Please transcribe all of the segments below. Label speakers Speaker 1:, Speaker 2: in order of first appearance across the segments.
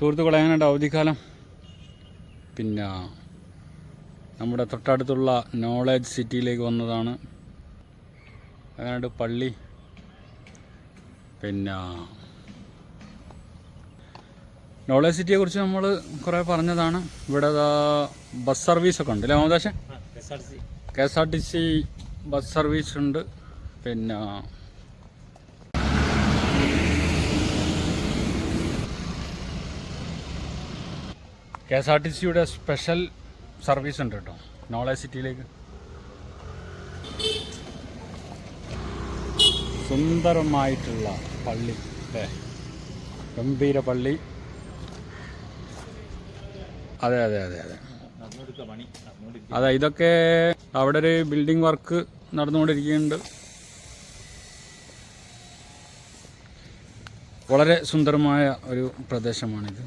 Speaker 1: സുഹൃത്തുക്കളെ എങ്ങനെയുണ്ട് അവധിക്കാലം? പിന്നെ നമ്മുടെ തൊട്ടടുത്തുള്ള നോളേജ് സിറ്റിയിലേക്ക് വന്നതാണ്. അങ്ങനെയുണ്ട് പള്ളി? പിന്നെ നോളേജ് സിറ്റിയെ കുറിച്ച് നമ്മൾ കുറേ പറഞ്ഞതാണ്. ഇവിടെ ബസ് സർവീസൊക്കെ ഉണ്ട് അല്ലേ മോദാശ K S R T C. Bus service ഉണ്ട്. പിന്നെ കെ എസ് ആർ ടി സിയുടെ സ്പെഷ്യൽ സർവീസ് ഉണ്ട് കേട്ടോ. നോളജ് സിറ്റിയിലേക്ക്. സുന്ദരമായിട്ടുള്ള പള്ളി. അല്ലേ ഗംഭീര പള്ളി. അതെ അതെ അതെ അതെ. അതെ ഇതൊക്കെ അവിടെ ഒരു ബിൽഡിംഗ് വർക്ക് നടന്നുകൊണ്ടിരിക്കുന്നുണ്ട്. വളരെ സുന്ദരമായ ഒരു പ്രദേശമാണിത്.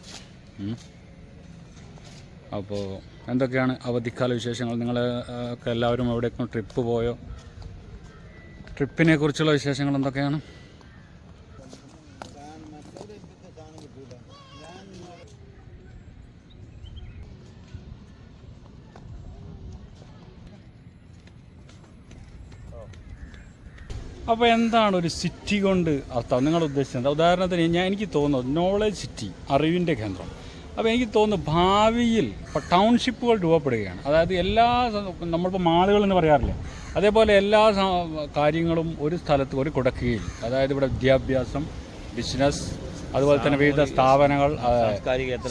Speaker 1: അപ്പോൾ എന്തൊക്കെയാണ് അവധിക്കാല വിശേഷങ്ങൾ? നിങ്ങൾ ഒക്കെ എല്ലാവരും എവിടേക്കും ട്രിപ്പ് പോയോ? ട്രിപ്പിനെ കുറിച്ചുള്ള വിശേഷങ്ങൾ എന്തൊക്കെയാണ്? അപ്പോൾ എന്താണ് ഒരു സിറ്റി കൊണ്ട് അർത്ഥം? നിങ്ങൾ ഉദ്ദേശിച്ചത് ഉദാഹരണത്തിന് ഞാൻ എനിക്ക് തോന്നുന്നത് നോളജ് സിറ്റി അറിവിന്റെ കേന്ദ്രം. അപ്പോൾ എനിക്ക് തോന്നുന്നു ഭാവിയിൽ ഇപ്പോൾ ടൗൺഷിപ്പുകൾ രൂപപ്പെടുകയാണ്. അതായത് എല്ലാ നമ്മളിപ്പോൾ മാളുകൾ എന്ന് പറയാറില്ലേ? അതേപോലെ എല്ലാ കാര്യങ്ങളും ഒരു സ്ഥലത്ത് ഒരു കുടക്കുകയിൽ അതായത് ഇവിടെ വിദ്യാഭ്യാസം ബിസിനസ് അതുപോലെ തന്നെ വിവിധ സ്ഥാപനങ്ങൾ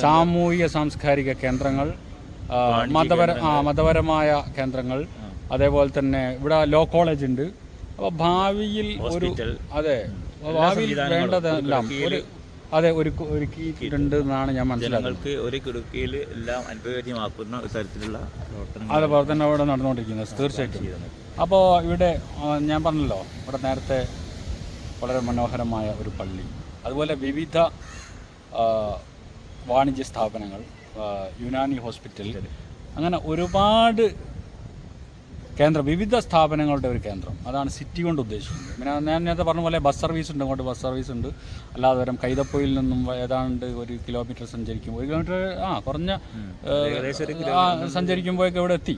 Speaker 1: സാമൂഹിക സാംസ്കാരിക കേന്ദ്രങ്ങൾ മതപര മതപരമായ കേന്ദ്രങ്ങൾ അതേപോലെ തന്നെ ഇവിടെ ലോ കോളേജ് ഉണ്ട്. അപ്പോൾ ഭാവിയിൽ ഒരു അതെ ഭാവിയിൽ വേണ്ടതെല്ലാം ഒരു അതെ ഒരു ഒരുക്കിയിട്ടുണ്ട് എന്നാണ് ഞാൻ മനസ്സിലാക്കുന്നത്.
Speaker 2: ജനങ്ങൾക്ക് ഒരു കുടുക്കിയിൽ എല്ലാം അനുഭവവേദ്യമാക്കുന്ന ഒരു തരത്തിലുള്ള പ്രവർത്തനങ്ങൾ
Speaker 1: അത് പ്രവർത്തനം അവിടെ നടന്നുകൊണ്ടിരിക്കുന്നത് തീർച്ചയായിട്ടും. അപ്പോൾ ഇവിടെ ആ, ഞാൻ പറഞ്ഞല്ലോ ഇവിടെ നേരത്തെ വളരെ മനോഹരമായ ഒരു പള്ളി. അതുപോലെ വിവിധ ആ, വാണിജ്യ സ്ഥാപനങ്ങൾ ആ, യുനാനി ഹോസ്പിറ്റൽ. അങ്ങനെ ഒരുപാട് കേന്ദ്ര വിവിധ സ്ഥാപനങ്ങളുടെ ഒരു കേന്ദ്രം. അതാണ് സിറ്റി കൊണ്ട് ഉദ്ദേശിക്കുന്നത്. പിന്നെ ഞാൻ നേരത്തെ പറഞ്ഞ പോലെ ബസ് സർവീസ് ഉണ്ട് അങ്ങോട്ട് ബസ് സർവീസ് ഉണ്ട്. അല്ലാതെ വരം കൈതപ്പൊയിൽ നിന്നും ഏതാണ്ട് ഒരു കിലോമീറ്റർ സഞ്ചരിക്കും ഒരു കിലോമീറ്റർ ആ കുറഞ്ഞ സഞ്ചരിക്കുമ്പോഴൊക്കെ ഇവിടെ എത്തി.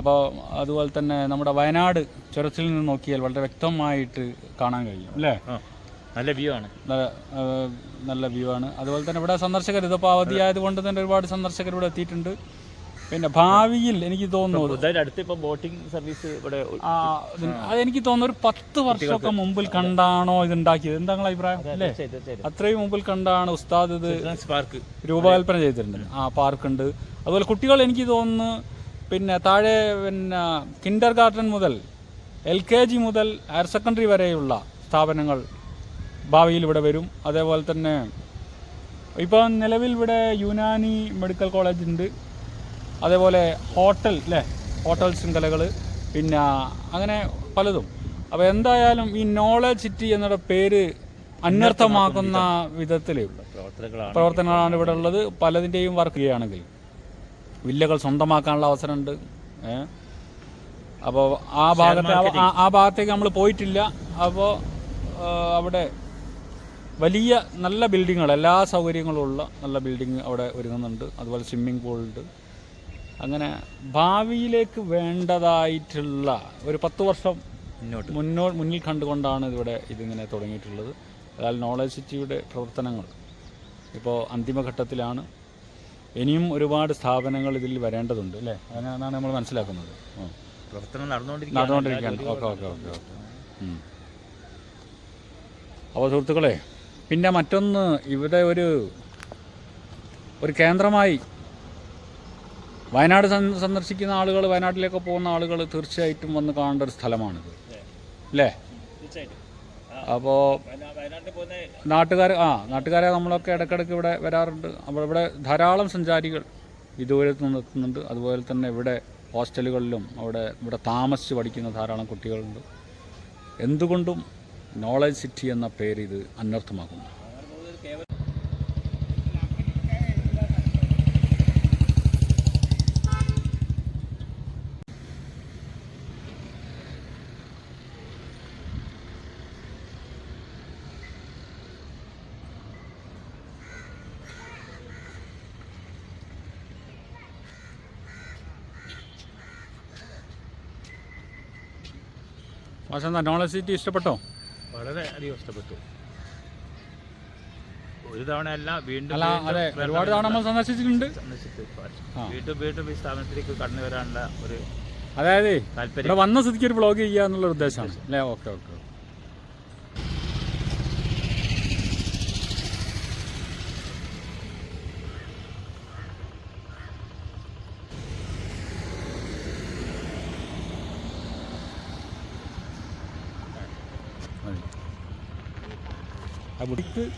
Speaker 1: അപ്പോൾ അതുപോലെ തന്നെ നമ്മുടെ വയനാട് ചുരത്തിൽ നിന്ന് നോക്കിയാൽ വളരെ വ്യക്തമായിട്ട് കാണാൻ കഴിയും അല്ലേ?
Speaker 2: നല്ല വ്യൂ ആണ്.
Speaker 1: നല്ല നല്ല വ്യൂ ആണ്. അതുപോലെ തന്നെ ഇവിടെ സന്ദർശകർ ഇതിപ്പോൾ അവധിയായത് കൊണ്ട് തന്നെ ഒരുപാട് സന്ദർശകർ ഇവിടെ എത്തിയിട്ടുണ്ട്. പിന്നെ ഭാവിയിൽ എനിക്ക് തോന്നുന്നു
Speaker 2: അടുത്ത് ഇപ്പൊ ബോട്ടിംഗ് സർവീസ് ഇവിടെ
Speaker 1: അതെനിക്ക് തോന്നുന്നു ഒരു പത്ത് വർഷമൊക്കെ മുമ്പിൽ കണ്ടാണോ ഇത് ഉണ്ടാക്കിയത് എന്താ അഭിപ്രായം അല്ലേ? അത്രയും മുമ്പിൽ കണ്ടാണ് ഉസ്താദ് ഇത്
Speaker 2: പാർക്ക്
Speaker 1: രൂപകൽപ്പന ചെയ്തിട്ടുണ്ട് ആ പാർക്കുണ്ട്. അതുപോലെ കുട്ടികൾ എനിക്ക് തോന്നുന്നു പിന്നെ താഴെ പിന്നെ കിൻഡർ ഗാർഡൻ മുതൽ എൽ കെ ജി മുതൽ ഹയർ സെക്കൻഡറി വരെയുള്ള സ്ഥാപനങ്ങൾ ഭാവിയിൽ ഇവിടെ വരും. അതേപോലെ തന്നെ ഇപ്പോൾ നിലവിൽ ഇവിടെ യുനാനി മെഡിക്കൽ കോളേജ് ഉണ്ട്. അതേപോലെ ഹോട്ടൽ അല്ലേ ഹോട്ടൽ ശൃംഖലകൾ പിന്നെ അങ്ങനെ പലതും. അപ്പോൾ എന്തായാലും ഈ നോളജ് സിറ്റി എന്നുള്ള പേര് അന്വർത്ഥമാക്കുന്ന വിധത്തിൽ
Speaker 2: പ്രവർത്തനങ്ങളാണ്
Speaker 1: പ്രവർത്തനങ്ങളാണ് ഇവിടെ ഉള്ളത്. പലതിന്റെയും വർക്ക് ചെയ്യുകയാണെങ്കിൽ വില്ലകൾ സ്വന്തമാക്കാനുള്ള അവസരമുണ്ട്. അപ്പോൾ ആ ഭാഗത്തെ ആ- ഭാഗത്തേക്ക് നമ്മൾ പോയിട്ടില്ല. അപ്പോൾ അവിടെ വലിയ നല്ല ബിൽഡിങ്ങുകൾ എല്ലാ സൗകര്യങ്ങളും ഉള്ള നല്ല ബിൽഡിങ് അവിടെ ഒരുങ്ങുന്നുണ്ട്. അതുപോലെ സ്വിമ്മിംഗ് പൂളുണ്ട് അങ്ങനെ ഭാവിയിലേക്ക് വേണ്ടതായിട്ടുള്ള ഒരു പത്ത് വർഷം
Speaker 2: മുന്നോട്ട്.
Speaker 1: മുന്നോ മുന്നിൽ കണ്ടുകൊണ്ടാണ് ഇവിടെ ഇതിങ്ങനെ തുടങ്ങിയിട്ടുള്ളത്. അതായത് നോളജ് സിറ്റിയുടെ പ്രവർത്തനങ്ങൾ ഇപ്പോൾ അന്തിമഘട്ടത്തിലാണ്. ഇനിയും ഒരുപാട് സ്ഥാപനങ്ങൾ ഇതിൽ വരേണ്ടതുണ്ട് അല്ലേ? അങ്ങനെയാണ് നമ്മൾ മനസ്സിലാക്കുന്നത്.
Speaker 2: പ്രവർത്തനം നടന്നുകൊണ്ടിരിക്കുകയാണ്.
Speaker 1: നടന്നുകൊണ്ടിരിക്കുകയാണ്. Okay okay okay okay. അപ്പോൾ സുഹൃത്തുക്കളെ പിന്നെ മറ്റൊന്ന് ഇവിടെ ഒരു ഒരു കേന്ദ്രമായി വയനാട് സന്ദർശിക്കുന്ന ആളുകൾ വയനാട്ടിലേക്ക് പോകുന്ന ആളുകൾ തീർച്ചയായിട്ടും വന്ന് കാണേണ്ട ഒരു സ്ഥലമാണിത്. അല്ലേ അപ്പോൾ നാട്ടുകാർ ആ നാട്ടുകാരെ നമ്മളൊക്കെ ഇടയ്ക്കിടയ്ക്ക് ഇവിടെ വരാറുണ്ട്. അപ്പോൾ ഇവിടെ ധാരാളം സഞ്ചാരികൾ ഇതുവരത്ത് നിന്ന് എത്തുന്നുണ്ട് അതുപോലെ തന്നെ ഇവിടെ ഹോസ്റ്റലുകളിലും അവിടെ ഇവിടെ താമസിച്ച് പഠിക്കുന്ന ധാരാളം കുട്ടികളുണ്ട്. എന്തുകൊണ്ടും നോളജ് സിറ്റി എന്ന പേര് ഇത് അന്വർത്ഥമാക്കുന്നു. എന്താ നോളജ് സിറ്റി ഇഷ്ടപ്പെട്ടോ?
Speaker 2: വളരെ അധികം ഇഷ്ടപ്പെട്ടു. ഒരു തവണ അല്ല വീണ്ടും
Speaker 1: അല്ല അതെ ഒരുപാട് തവണ നമ്മൾ സന്ദർശിച്ചിട്ടുണ്ട്.
Speaker 2: വീണ്ടും വീണ്ടും ഈ സ്ഥാപനത്തിലേക്ക് കടന്നു വരാനുള്ള ഒരു
Speaker 1: അതായത്
Speaker 2: താല്പര്യം.
Speaker 1: ഇവിടെ വന്ന സ്ഥിതിക്ക് ഒരു ബ്ലോഗ് ചെയ്യുക എന്നുള്ള ഉദ്ദേശമാണ്. അല്ലേ? Okay okay. ആ